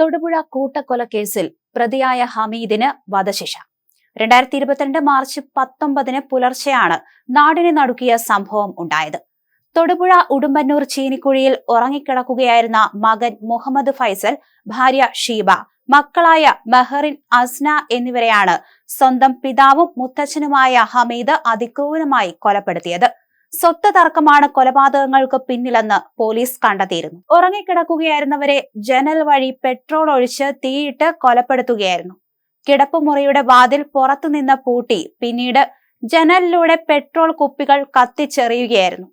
തൊടുപുഴ കൂട്ടക്കൊല കേസിൽ പ്രതിയായ ഹമീദിന് വധശിക്ഷ. രണ്ടായിരത്തി ഇരുപത്തിരണ്ട് മാർച്ച് പത്തൊമ്പതിന് പുലർച്ചെയാണ് നാടിനെ നടുക്കിയ സംഭവം ഉണ്ടായത്. തൊടുപുഴ ഉടുമ്പന്നൂർ ചീനിക്കുഴിയിൽ ഉറങ്ങിക്കിടക്കുകയായിരുന്ന മകൻ മുഹമ്മദ് ഫൈസൽ ഭാര്യ ഷീബ മക്കളായ മെഹറിൻ അസ്ന എന്നിവരെയാണ് സ്വന്തം പിതാവും മുത്തച്ഛനുമായ ഹമീദ് അതിക്രൂരമായി കൊലപ്പെടുത്തിയത്. സ്വത്ത് തർക്കമാണ് കൊലപാതകങ്ങൾക്ക് പിന്നിലെന്ന് പോലീസ് കണ്ടെത്തിയിരുന്നു. ഉറങ്ങിക്കിടക്കുകയായിരുന്നവരെ ജനൽ വഴി പെട്രോൾ ഒഴിച്ച് തീയിട്ട് കൊലപ്പെടുത്തുകയായിരുന്നു. കിടപ്പുമുറിയുടെ വാതിൽ പുറത്തുനിന്ന് പൂട്ടി പിന്നീട് ജനലിലൂടെ പെട്രോൾ കുപ്പികൾ കത്തിച്ചെറിയുകയായിരുന്നു.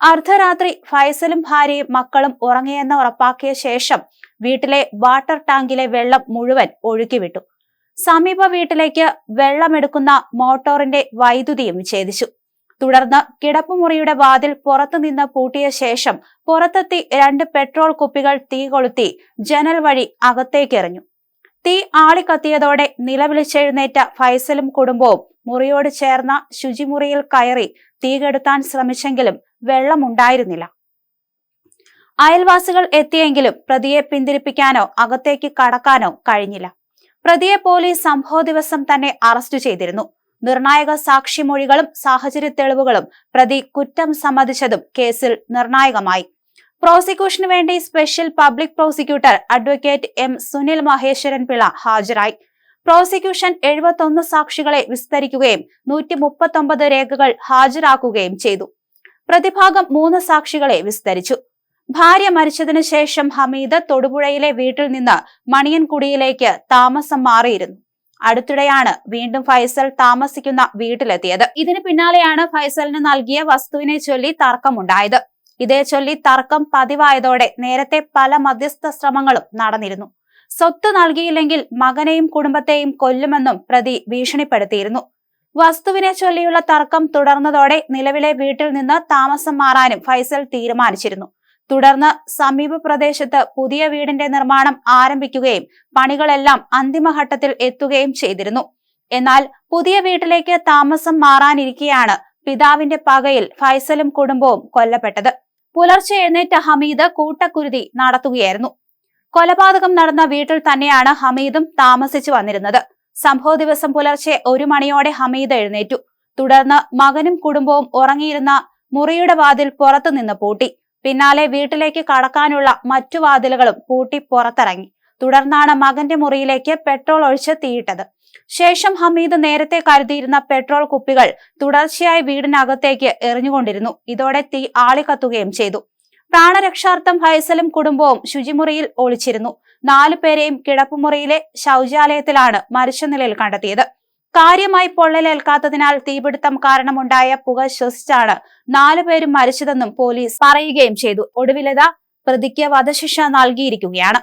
അർദ്ധരാത്രി ഫൈസലും ഭാര്യയും മക്കളും ഉറങ്ങിയെന്ന് ഉറപ്പാക്കിയ ശേഷം വീട്ടിലെ വാട്ടർ ടാങ്കിലെ വെള്ളം മുഴുവൻ ഒഴുക്കിവിട്ടു. സമീപ വീട്ടിലേക്ക് വെള്ളമെടുക്കുന്ന മോട്ടോറിന്റെ വൈദ്യുതിയും വിച്ഛേദിച്ചു തുടർന്ന് കിടപ്പുമുറിയുടെ വാതിൽ പുറത്തുനിന്ന് പൂട്ടിയ ശേഷം പുറത്തെത്തി രണ്ട് പെട്രോൾ കുപ്പികൾ തീ കൊളുത്തി ജനൽ വഴി അകത്തേക്കെറിഞ്ഞു തീ ആളിക്കത്തിയതോടെ നിലവിളിച്ചെഴുന്നേറ്റ ഫൈസലും കുടുംബവും മുറിയോട് ചേർന്ന ശുചിമുറിയിൽ കയറി തീ കെടുത്താൻ ശ്രമിച്ചെങ്കിലും വെള്ളമുണ്ടായിരുന്നില്ല. അയൽവാസികൾ എത്തിയെങ്കിലും പ്രതിയെ പിന്തിരിപ്പിക്കാനോ അകത്തേക്ക് കടക്കാനോ കഴിഞ്ഞില്ല. പ്രതിയെ പോലീസ് സംഭവ ദിവസം തന്നെ അറസ്റ്റ് ചെയ്തിരുന്നു. നിർണായക സാക്ഷിമൊഴികളും സാഹചര്യ തെളിവുകളും പ്രതി കുറ്റം സമ്മതിച്ചതും കേസിൽ നിർണായകമായി. പ്രോസിക്യൂഷന് വേണ്ടി special public prosecutor advocate M Sunil Maheswaran Pillai ഹാജരായി. പ്രോസിക്യൂഷൻ എഴുപത്തൊന്ന് സാക്ഷികളെ വിസ്തരിക്കുകയും നൂറ്റി മുപ്പത്തൊമ്പത് രേഖകൾ ഹാജരാക്കുകയും ചെയ്തു. പ്രതിഭാഗം മൂന്ന് സാക്ഷികളെ വിസ്തരിച്ചു. ഭാര്യ മരിച്ചതിനു ശേഷം ഹമീദ് തൊടുപുഴയിലെ വീട്ടിൽ നിന്ന് മണിയൻകുടിയിലേക്ക് താമസം മാറിയിരുന്നു. അടുത്തിടെയാണ് വീണ്ടും ഫൈസൽ താമസിക്കുന്ന വീട്ടിലെത്തിയത്. ഇതിന് പിന്നാലെയാണ് ഫൈസലിന് നൽകിയ വസ്തുവിനെ ചൊല്ലി തർക്കമുണ്ടായത്. ഇതേ ചൊല്ലി തർക്കം പതിവായതോടെ നേരത്തെ പല മധ്യസ്ഥ ശ്രമങ്ങളും നടന്നിരുന്നു. സ്വത്ത് നൽകിയില്ലെങ്കിൽ മകനെയും കുടുംബത്തെയും കൊല്ലുമെന്നും പ്രതി ഭീഷണിപ്പെടുത്തിയിരുന്നു. വസ്തുവിനെ ചൊല്ലിയുള്ള തർക്കം തുടർന്നതോടെ നിലവിലെ വീട്ടിൽ നിന്ന് താമസം മാറാനും ഫൈസൽ തീരുമാനിച്ചിരുന്നു. തുടർന്ന് സമീപ പ്രദേശത്ത് പുതിയ വീടിന്റെ നിർമ്മാണം ആരംഭിക്കുകയും പണികളെല്ലാം അന്തിമഘട്ടത്തിൽ എത്തുകയും ചെയ്തിരുന്നു. എന്നാൽ പുതിയ വീട്ടിലേക്ക് താമസം മാറാനിരിക്കെയാണ് പിതാവിന്റെ പകയിൽ ഫൈസലും കുടുംബവും കൊല്ലപ്പെട്ടത്. പുലർച്ചെ എഴുന്നേറ്റ ഹമീദ് കൂട്ടക്കുരുതി നടത്തുകയായിരുന്നു. കൊലപാതകം നടന്ന വീട്ടിൽ തന്നെയാണ് ഹമീദും താമസിച്ചു വന്നിരുന്നത്. സംഭവ ദിവസം പുലർച്ചെ ഒരു മണിയോടെ ഹമീദ് എഴുന്നേറ്റു. തുടർന്ന് മകനും കുടുംബവും ഉറങ്ങിയിരുന്ന മുറിയുടെ വാതിൽ പുറത്തുനിന്ന് പൂട്ടി. പിന്നാലെ വീട്ടിലേക്ക് കടക്കാനുള്ള മറ്റു വാതിലുകളും പൂട്ടി പുറത്തിറങ്ങി. തുടർന്നാണ് മകന്റെ മുറിയിലേക്ക് പെട്രോൾ ഒഴിച്ച് തീയിട്ടത്. ശേഷം ഹമീദ് നേരത്തെ കരുതിയിരുന്ന പെട്രോൾ കുപ്പികൾ തുടർച്ചയായി വീടിനകത്തേക്ക് എറിഞ്ഞുകൊണ്ടിരുന്നു. ഇതോടെ തീ ആളിക്കത്തുകയും ചെയ്തു. പ്രാണരക്ഷാർത്ഥം ഫൈസലും കുടുംബവും ശുചിമുറിയിൽ ഒളിച്ചിരുന്നു. നാലു പേരെയും കിടപ്പുമുറിയിലെ ശൗചാലയത്തിലാണ് മരിച്ച നിലയിൽ കണ്ടെത്തിയത്. കാര്യമായി പൊള്ളലേൽക്കാത്തതിനാൽ തീപിടുത്തം കാരണമുണ്ടായ പുക ശ്വസിച്ചാണ് നാലുപേരും മരിച്ചതെന്നും പോലീസ് പറയുകയും ചെയ്തു. ഒടുവിലത പ്രതിക്ക് വധശിക്ഷ നൽകിയിരിക്കുകയാണ്.